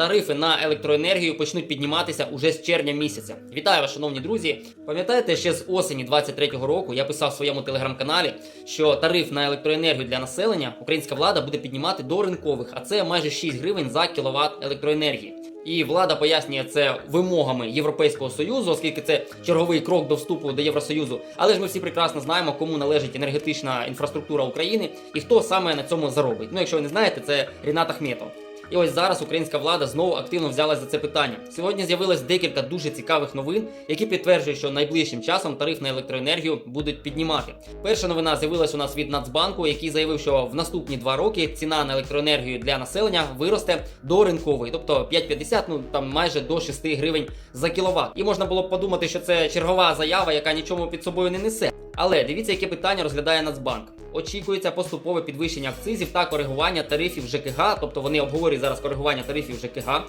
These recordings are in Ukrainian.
тарифи на електроенергію почнуть підніматися уже з червня місяця. Вітаю вас, шановні друзі. Пам'ятаєте, ще з осені 23-го року я писав в своєму телеграм-каналі, що тариф на електроенергію для населення українська влада буде піднімати до ринкових, а це майже 6 гривень за кіловат електроенергії. І влада пояснює це вимогами Європейського союзу, оскільки це черговий крок до вступу до Євросоюзу. Але ж ми всі прекрасно знаємо, кому належить енергетична інфраструктура України і хто саме на цьому заробить. Ну, якщо ви не знаєте, це Рінат Ахметов. І ось зараз українська влада знову активно взялась за це питання. Сьогодні з'явилось декілька дуже цікавих новин, які підтверджують, що найближчим часом тариф на електроенергію будуть піднімати. Перша новина з'явилась у нас від Нацбанку, який заявив, що в наступні два роки ціна на електроенергію для населення виросте до ринкової, тобто 5,50, ну там майже до 6 гривень за кіловат. І можна було б подумати, що це чергова заява, яка нічому під собою не несе. Але дивіться, яке питання розглядає Нацбанк. Очікується поступове підвищення акцизів та коригування тарифів ЖКГ, тобто вони обговорюють зараз коригування тарифів ЖКГ.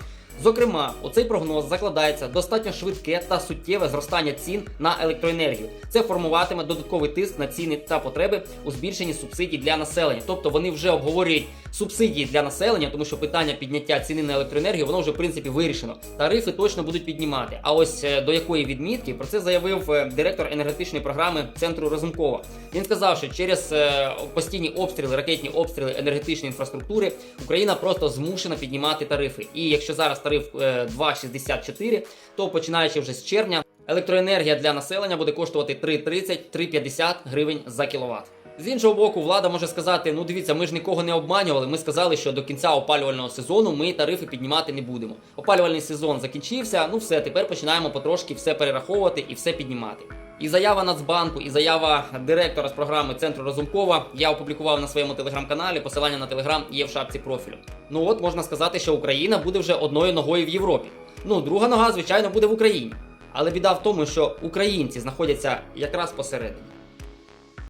Зокрема, у цей прогноз закладається достатньо швидке та суттєве зростання цін на електроенергію. Це формуватиме додатковий тиск на ціни та потреби у збільшенні субсидій для населення. Тобто вони вже обговорюють субсидії для населення, тому що питання підняття ціни на електроенергію воно вже в принципі вирішено. Тарифи точно будуть піднімати. А ось е, до якої відмітки про це заявив е, директор енергетичної програми центру Разумкова. Він сказав, що через е, постійні обстріли, ракетні обстріли енергетичної інфраструктури Україна просто змушена піднімати тарифи. І якщо зараз тариф е, 2,64, то починаючи вже з червня, електроенергія для населення буде коштувати 3,30-3,50 гривень за кіловат. З іншого боку, влада може сказати: ну дивіться, ми ж нікого не обманювали. Ми сказали, що до кінця опалювального сезону ми тарифи піднімати не будемо. Опалювальний сезон закінчився. Ну все, тепер починаємо потрошки все перераховувати і все піднімати. І заява Нацбанку, і заява директора з програми Центру Розумкова я опублікував на своєму телеграм-каналі. Посилання на телеграм є в шапці профілю. Ну от можна сказати, що Україна буде вже одною ногою в Європі. Ну, друга нога, звичайно, буде в Україні. Але біда в тому, що українці знаходяться якраз посередині.